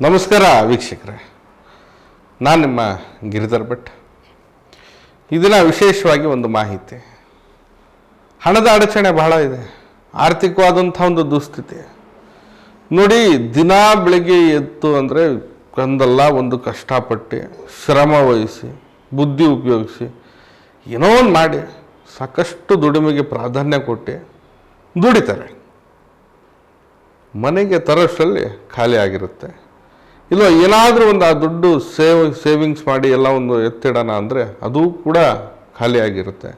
ನಮಸ್ಕಾರ ವೀಕ್ಷಕರೇ. ನಾನು ನಿಮ್ಮ ಗಿರಿಧರ್ ಭಟ್. ಇದನ್ನ ವಿಶೇಷವಾಗಿ ಒಂದು ಮಾಹಿತಿ. ಹಣದ ಅಡಚಣೆ ಬಹಳ ಇದೆ. ಆರ್ಥಿಕವಾದಂಥ ಒಂದು ದುಸ್ಥಿತಿ. ನೋಡಿ, ದಿನ ಬೆಳಿಗ್ಗೆ ಎದ್ದು ಅಂದರೆ ಒಂದಲ್ಲ ಒಂದು ಕಷ್ಟಪಟ್ಟು ಶ್ರಮ ವಹಿಸಿ, ಬುದ್ಧಿ ಉಪಯೋಗಿಸಿ ಏನೋ ಒಂದು ಮಾಡಿ ಸಾಕಷ್ಟು ದುಡಿಮೆಗೆ ಪ್ರಾಧಾನ್ಯ ಕೊಟ್ಟು ದುಡಿತಾರೆ. ಮನೆಗೆ ತರೋಷ್ಟರಲ್ಲಿ ಖಾಲಿ ಆಗಿರುತ್ತೆ. ಇಲ್ಲ ಏನಾದರೂ ಒಂದು ಆ ದುಡ್ಡು ಸೇವ್, ಸೇವಿಂಗ್ಸ್ ಮಾಡಿ ಎಲ್ಲ ಒಂದು ಎತ್ತಿಡೋಣ ಅಂದರೆ ಅದು ಕೂಡ ಖಾಲಿಯಾಗಿರುತ್ತೆ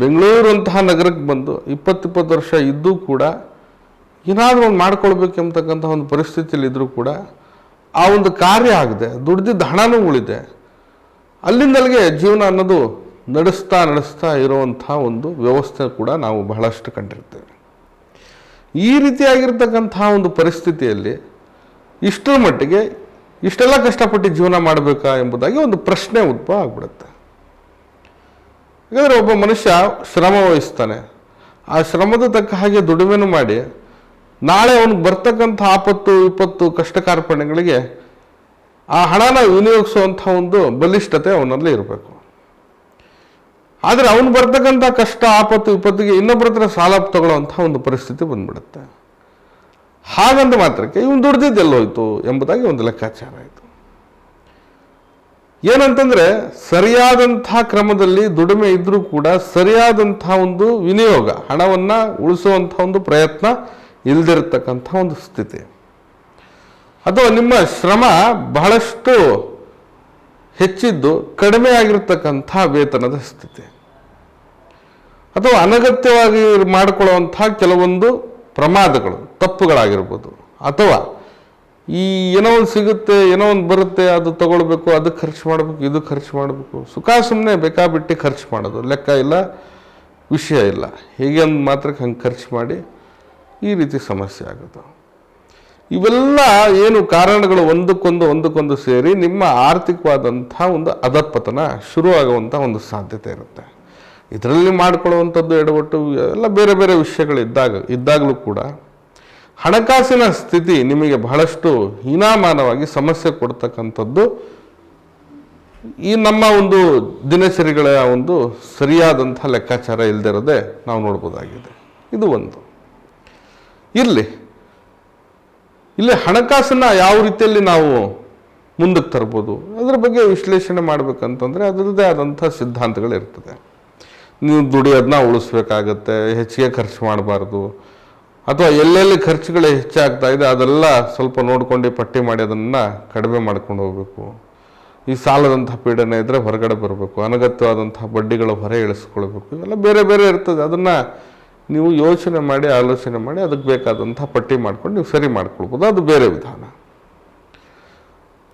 ಬೆಂಗಳೂರು ಅಂತಹ ನಗರಕ್ಕೆ ಬಂದು ಇಪ್ಪತ್ತಿಪ್ಪತ್ತು ವರ್ಷ ಇದ್ದೂ ಕೂಡ ಏನಾದರೂ ಒಂದು ಮಾಡ್ಕೊಳ್ಬೇಕೆಂಬತಕ್ಕಂಥ ಒಂದು ಪರಿಸ್ಥಿತಿಯಲ್ಲಿ ಇದ್ದರೂ ಕೂಡ ಆ ಒಂದು ಕಾರ್ಯ ಆಗದೆ. ದುಡ್ದಿದ್ದ ಹಣನೂ ಉಳಿದೆ. ಅಲ್ಲಿಂದಲ್ಲಿಗೆ ಜೀವನ ಅನ್ನೋದು ನಡೆಸ್ತಾ ನಡೆಸ್ತಾ ಇರುವಂಥ ಒಂದು ವ್ಯವಸ್ಥೆ ಕೂಡ ನಾವು ಬಹಳಷ್ಟು ಕಂಡಿರ್ತೇವೆ. ಈ ರೀತಿಯಾಗಿರ್ತಕ್ಕಂಥ ಒಂದು ಪರಿಸ್ಥಿತಿಯಲ್ಲಿ ಇಷ್ಟರ ಮಟ್ಟಿಗೆ ಇಷ್ಟೆಲ್ಲ ಕಷ್ಟಪಟ್ಟು ಜೀವನ ಮಾಡಬೇಕಾ ಎಂಬುದಾಗಿ ಒಂದು ಪ್ರಶ್ನೆ ಉದ್ಭವ ಆಗ್ಬಿಡುತ್ತೆ. ಯಾಕಂದರೆ ಒಬ್ಬ ಮನುಷ್ಯ ಶ್ರಮ ವಹಿಸ್ತಾನೆ. ಆ ಶ್ರಮದ ತಕ್ಕ ಹಾಗೆ ದುಡಿಮೆನೂ ಮಾಡಿ ನಾಳೆ ಅವನಿಗೆ ಬರ್ತಕ್ಕಂಥ ಆಪತ್ತು, ವಿಪತ್ತು, ಕಷ್ಟ ಕಾರ್ಪಣ್ಯಗಳಿಗೆ ಆ ಹಣನ ವಿನಿಯೋಗಿಸುವಂಥ ಒಂದು ಬಲಿಷ್ಠತೆ ಅವನಲ್ಲಿ ಇರಬೇಕು. ಆದರೆ ಅವನು ಬರ್ತಕ್ಕಂಥ ಕಷ್ಟ, ಆಪತ್ತು, ವಿಪತ್ತಿಗೆ ಇನ್ನೊಬ್ಬರ ಹತ್ರ ಸಾಲ ತಗೊಳ್ಳುವಂಥ ಒಂದು ಪರಿಸ್ಥಿತಿ ಬಂದ್ಬಿಡುತ್ತೆ. ಹಾಗಂದ ಮಾತ್ರಕ್ಕೆ ಇವನು ದುಡ್ದಿದ್ದೆಲ್ಲೋಯ್ತು ಎಂಬುದಾಗಿ ಒಂದು ಲೆಕ್ಕಾಚಾರ ಆಯಿತು. ಏನಂತಂದ್ರೆ ಸರಿಯಾದಂಥ ಕ್ರಮದಲ್ಲಿ ದುಡಿಮೆ ಇದ್ರೂ ಕೂಡ ಸರಿಯಾದಂಥ ಒಂದು ವಿನಿಯೋಗ, ಹಣವನ್ನ ಉಳಿಸುವಂಥ ಒಂದು ಪ್ರಯತ್ನ ಇಲ್ದಿರತಕ್ಕಂಥ ಒಂದು ಸ್ಥಿತಿ. ಅಥವಾ ನಿಮ್ಮ ಶ್ರಮ ಬಹಳಷ್ಟು ಹೆಚ್ಚಿದ್ದು ಕಡಿಮೆ ಆಗಿರ್ತಕ್ಕಂಥ ವೇತನದ ಸ್ಥಿತಿ. ಅಥವಾ ಅನಗತ್ಯವಾಗಿ ಮಾಡಿಕೊಳ್ಳುವಂಥ ಕೆಲವೊಂದು ಪ್ರಮಾದಗಳು, ತಪ್ಪುಗಳಾಗಿರ್ಬೋದು. ಅಥವಾ ಈ ಏನೋ ಒಂದು ಸಿಗುತ್ತೆ, ಏನೋ ಒಂದು ಬರುತ್ತೆ, ಅದು ತಗೊಳ್ಬೇಕು ಅದಕ್ಕೆ ಖರ್ಚು ಮಾಡಬೇಕು, ಇದು ಖರ್ಚು ಮಾಡಬೇಕು. ಸುಖ ಸುಮ್ಮನೆ ಬೇಕಾಬಿಟ್ಟು ಖರ್ಚು ಮಾಡೋದು. ಲೆಕ್ಕ ಇಲ್ಲ, ವಿಷಯ ಇಲ್ಲ. ಹೀಗೆ ಮಾತ್ರಕ್ಕೆ ಹಂಗೆ ಖರ್ಚು ಮಾಡಿ ಈ ರೀತಿ ಸಮಸ್ಯೆ ಆಗುತ್ತೆ ಇವೆಲ್ಲ ಏನು ಕಾರಣಗಳು ಒಂದಕ್ಕೊಂದು ಒಂದಕ್ಕೊಂದು ಸೇರಿ ನಿಮ್ಮ ಆರ್ಥಿಕವಾದಂಥ ಒಂದು ಅಧಪತನ ಶುರುವಾಗುವಂಥ ಒಂದು ಸಾಧ್ಯತೆ ಇರುತ್ತೆ. ಇದರಲ್ಲಿ ಮಾಡಿಕೊಳ್ಳುವಂಥದ್ದು ಎಡವಟ್ಟು ಎಲ್ಲ ಬೇರೆ ಬೇರೆ ವಿಷಯಗಳು ಇದ್ದಾಗ ಇದ್ದಾಗಲೂ ಕೂಡ ಹಣಕಾಸಿನ ಸ್ಥಿತಿ ನಿಮಗೆ ಬಹಳಷ್ಟು ಹೀನಾಮಾನವಾಗಿ ಸಮಸ್ಯೆ ಕೊಡ್ತಕ್ಕಂಥದ್ದು ಈ ನಮ್ಮ ಒಂದು ದಿನಚರಿಗಳ ಒಂದು ಸರಿಯಾದಂಥ ಲೆಕ್ಕಾಚಾರ ಇಲ್ಲದಿರೋದೇ ನಾವು ನೋಡ್ಬೋದಾಗಿದೆ. ಇದು ಒಂದು. ಇರಲಿ. ಇಲ್ಲಿ ಹಣಕಾಸನ್ನ ಯಾವ ರೀತಿಯಲ್ಲಿ ನಾವು ಮುಂದಕ್ಕೆ ತರ್ಬೋದು, ಅದರ ಬಗ್ಗೆ ವಿಶ್ಲೇಷಣೆ ಮಾಡಬೇಕಂತಂದರೆ ಅದರದ್ದೇ ಆದಂಥ ಸಿದ್ಧಾಂತಗಳಿರ್ತದೆ. ನೀವು ದುಡಿಯೋದನ್ನ ಉಳಿಸ್ಬೇಕಾಗತ್ತೆ, ಹೆಚ್ಚಿಗೆ ಖರ್ಚು ಮಾಡಬಾರ್ದು. ಅಥವಾ ಎಲ್ಲೆಲ್ಲಿ ಖರ್ಚುಗಳು ಹೆಚ್ಚಾಗ್ತಾ ಇದೆ, ಅದೆಲ್ಲ ಸ್ವಲ್ಪ ನೋಡ್ಕೊಂಡು ಪಟ್ಟಿ ಮಾಡಿ ಅದನ್ನು ಕಡಿಮೆ ಮಾಡ್ಕೊಂಡು ಹೋಗಬೇಕು. ಈ ಸಾಲದಂಥ ಪೀಡನೆ ಇದ್ದರೆ ಹೊರಗಡೆ ಬರಬೇಕು, ಅನಗತ್ಯವಾದಂಥ ಬಡ್ಡಿಗಳ ಹೊರೆ ಇಳಿಸ್ಕೊಳ್ಬೇಕು, ಇವೆಲ್ಲ ಬೇರೆ ಬೇರೆ ಇರ್ತದೆ. ಅದನ್ನು ನೀವು ಯೋಚನೆ ಮಾಡಿ, ಆಲೋಚನೆ ಮಾಡಿ, ಅದಕ್ಕೆ ಬೇಕಾದಂಥ ಪಟ್ಟಿ ಮಾಡ್ಕೊಂಡು ನೀವು ಸರಿ ಮಾಡ್ಕೊಳ್ಬೋದು. ಅದು ಬೇರೆ ವಿಧಾನ.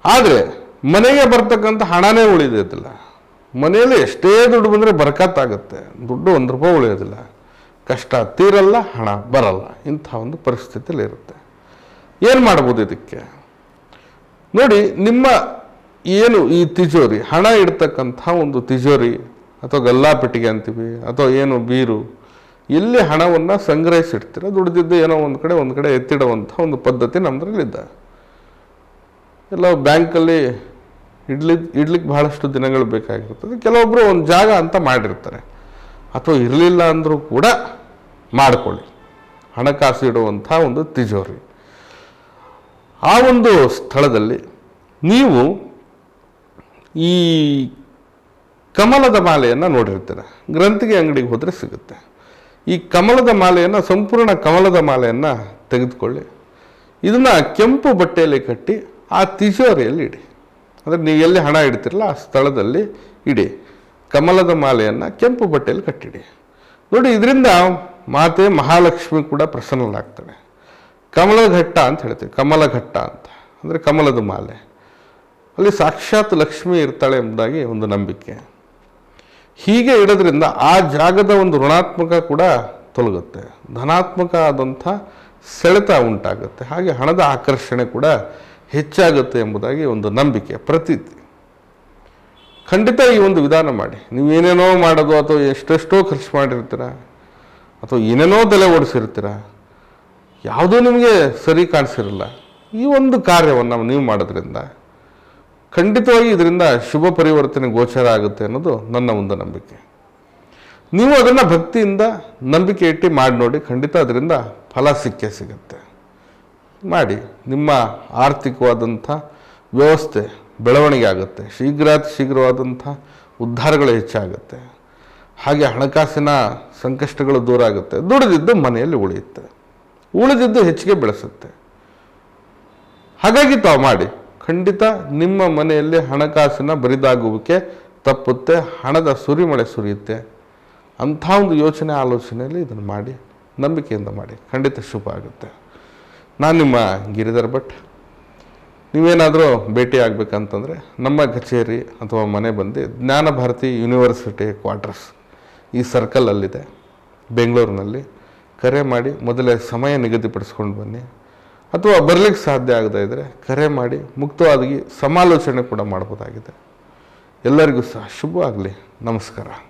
ಆದರೆ ಮನೆಗೆ ಬರ್ತಕ್ಕಂಥ ಹಣನೇ ಉಳಿಯೋದಿಲ್ಲ ಮನೆಯಲ್ಲಿ ಎಷ್ಟೇ ದುಡ್ಡು ಬಂದರೆ ಬರಕತ್ತಾಗುತ್ತೆ. ದುಡ್ಡು ಒಂದು ರೂಪಾಯಿ ಉಳಿಯೋದಿಲ್ಲ. ಕಷ್ಟ ತೀರಲ್ಲ, ಹಣ ಬರಲ್ಲ. ಇಂಥ ಒಂದು ಪರಿಸ್ಥಿತಿಯಲ್ಲಿ ಇರುತ್ತೆ. ಏನು ಮಾಡ್ಬೋದು ಇದಕ್ಕೆ? ನೋಡಿ, ನಿಮ್ಮ ಏನು ಈ ತಿಜೋರಿ, ಹಣ ಇಡ್ತಕ್ಕಂಥ ಒಂದು ತಿಜೋರಿ, ಅಥವಾ ಗಲ್ಲಾಪೆಟ್ಟಿಗೆ ಅಂತೀವಿ, ಅಥವಾ ಏನು ಬೀರು, ಎಲ್ಲಿ ಹಣವನ್ನು ಸಂಗ್ರಹಿಸಿಡ್ತೀರ, ದುಡಿದಿದ್ದು ಏನೋ ಒಂದು ಕಡೆ ಒಂದು ಕಡೆ ಎತ್ತಿಡುವಂಥ ಒಂದು ಪದ್ಧತಿ ನಮ್ಮದ್ರಲ್ಲಿದ್ದ ಎಲ್ಲ ಬ್ಯಾಂಕಲ್ಲಿ ಇಡ್ಲಿ ಇಡ್ಲಿಕ್ಕೆ ಬಹಳಷ್ಟು ದಿನಗಳು ಬೇಕಾಗಿರ್ತದೆ ಕೆಲವೊಬ್ಬರು ಒಂದು ಜಾಗ ಅಂತ ಮಾಡಿರ್ತಾರೆ. ಅಥವಾ ಇರಲಿಲ್ಲ ಅಂದರೂ ಕೂಡ ಮಾಡಿಕೊಳ್ಳಿ. ಹಣಕಾಸು ಇಡುವಂಥ ಒಂದು ತಿಜೋರಿ. ಆ ಒಂದು ಸ್ಥಳದಲ್ಲಿ ನೀವು ಈ ಕಮಲದ ಮಾಲೆಯನ್ನು ನೋಡಿರ್ತೀರ. ಗ್ರಂಥಿಗೆ ಅಂಗಡಿಗೆ ಹೋದರೆ ಸಿಗುತ್ತೆ. ಈ ಕಮಲದ ಮಾಲೆಯನ್ನು, ಸಂಪೂರ್ಣ ಕಮಲದ ಮಾಲೆಯನ್ನು ತೆಗೆದುಕೊಳ್ಳಿ. ಇದನ್ನು ಕೆಂಪು ಬಟ್ಟೆಯಲ್ಲಿ ಕಟ್ಟಿ ಆ ತಿಜೋರಿಯಲ್ಲಿ ಇಡಿ. ಅಂದರೆ ನೀವು ಎಲ್ಲಿ ಹಣ ಇಡ್ತಿರಲ್ಲ ಆ ಸ್ಥಳದಲ್ಲಿ ಇಡಿ. ಕಮಲದ ಮಾಲೆಯನ್ನು ಕೆಂಪು ಬಟ್ಟೆಯಲ್ಲಿ ಕಟ್ಟಿಡಿ. ನೋಡಿ, ಇದರಿಂದ ಮಾತೆ ಮಹಾಲಕ್ಷ್ಮಿ ಕೂಡ ಪ್ರಸನ್ನನಾಗ್ತಾಳೆ. ಕಮಲಘಟ್ಟ ಅಂತ ಹೇಳ್ತೀವಿ ಕಮಲ ಘಟ್ಟ ಅಂತ. ಅಂದರೆ ಕಮಲದ ಮಾಲೆ. ಅಲ್ಲಿ ಸಾಕ್ಷಾತ್ ಲಕ್ಷ್ಮಿ ಇರ್ತಾಳೆ ಎಂಬುದಾಗಿ ಒಂದು ನಂಬಿಕೆ. ಹೀಗೆ ಇಡೋದ್ರಿಂದ ಆ ಜಾಗದ ಒಂದು ಋಣಾತ್ಮಕ ಕೂಡ ತೊಲಗುತ್ತೆ. ಧನಾತ್ಮಕ ಆದಂಥ ಸೆಳೆತ ಉಂಟಾಗುತ್ತೆ. ಹಾಗೆ ಹಣದ ಆಕರ್ಷಣೆ ಕೂಡ ಹೆಚ್ಚಾಗುತ್ತೆ ಎಂಬುದಾಗಿ ಒಂದು ನಂಬಿಕೆ ಪ್ರತೀತಿ. ಖಂಡಿತ ಈ ಒಂದು ವಿಧಾನ ಮಾಡಿ. ನೀವು ಏನೇನೋ ಮಾಡೋದು ಅಥವಾ ಎಷ್ಟೆಷ್ಟೋ ಖರ್ಚು ಮಾಡಿರ್ತೀರ ಅಥವಾ ಏನೇನೋ ತಲೆ ಓಡಿಸಿರ್ತೀರ, ಯಾವುದೂ ನಿಮಗೆ ಸರಿ ಕಾಣಿಸಿರಲ್ಲ. ಈ ಒಂದು ಕಾರ್ಯವನ್ನು ನೀವು ಮಾಡೋದ್ರಿಂದ ಖಂಡಿತವಾಗಿ ಇದರಿಂದ ಶುಭ ಪರಿವರ್ತನೆ ಗೋಚರ ಆಗುತ್ತೆ ಅನ್ನೋದು ನನ್ನ ಒಂದು ನಂಬಿಕೆ. ನೀವು ಅದನ್ನು ಭಕ್ತಿಯಿಂದ ನಂಬಿಕೆ ಇಟ್ಟು ಮಾಡಿ ನೋಡಿ ಖಂಡಿತ ಅದರಿಂದ ಫಲ ಸಿಕ್ಕೇ ಸಿಗುತ್ತೆ. ಮಾಡಿ, ನಿಮ್ಮ ಆರ್ಥಿಕವಾದಂಥ ವ್ಯವಸ್ಥೆ ಬೆಳವಣಿಗೆ ಆಗುತ್ತೆ. ಶೀಘ್ರಾತಿ ಶೀಘ್ರವಾದಂಥ ಉದ್ಧಾರಗಳು ಹೆಚ್ಚಾಗುತ್ತೆ. ಹಾಗೆ ಹಣಕಾಸಿನ ಸಂಕಷ್ಟಗಳು ದೂರ ಆಗುತ್ತೆ. ದುಡಿದಿದ್ದು ಮನೆಯಲ್ಲಿ ಉಳಿಯುತ್ತೆ. ಉಳಿದಿದ್ದು ಹೆಚ್ಚಿಗೆ ಬೆಳೆಸುತ್ತೆ. ಹಾಗಾಗಿ ತಾವು ಮಾಡಿ. ಖಂಡಿತ ನಿಮ್ಮ ಮನೆಯಲ್ಲಿ ಹಣಕಾಸಿನ ಬರಿದಾಗುವಿಕೆ ತಪ್ಪುತ್ತೆ, ಹಣದ ಸುರಿಮಳೆ ಸುರಿಯುತ್ತೆ. ಅಂಥ ಒಂದು ಯೋಚನೆ, ಆಲೋಚನೆಯಲ್ಲಿ ಇದನ್ನು ಮಾಡಿ, ನಂಬಿಕೆಯಿಂದ ಮಾಡಿ. ಖಂಡಿತ ಶುಭ ಆಗುತ್ತೆ. ನಾನು ನಿಮ್ಮ ಗಿರಿಧರ್ ಭಟ್. ನೀವೇನಾದರೂ ಭೇಟಿ ಆಗಬೇಕಂತಂದರೆ ನಮ್ಮ ಕಚೇರಿ ಅಥವಾ ಮನೆ ಬಂದು ಜ್ಞಾನ ಭಾರತಿ ಯೂನಿವರ್ಸಿಟಿ ಕ್ವಾರ್ಟರ್ಸ್ ಈ ಸರ್ಕಲಲ್ಲಿದೆ ಬೆಂಗಳೂರಿನಲ್ಲಿ. ಕರೆ ಮಾಡಿ ಮೊದಲೇ ಸಮಯ ನಿಗದಿಪಡಿಸ್ಕೊಂಡು ಬನ್ನಿ. ಅಥವಾ ಬರಲಿಕ್ಕೆ ಸಾಧ್ಯ ಆಗದೇ ಇದ್ದರೆ ಕರೆ ಮಾಡಿ ಮುಕ್ತವಾಗಿ ಸಮಾಲೋಚನೆ ಕೂಡ ಮಾಡ್ಬೋದಾಗಿದೆ. ಎಲ್ಲರಿಗೂ ಸಹ ಶುಭ ನಮಸ್ಕಾರ.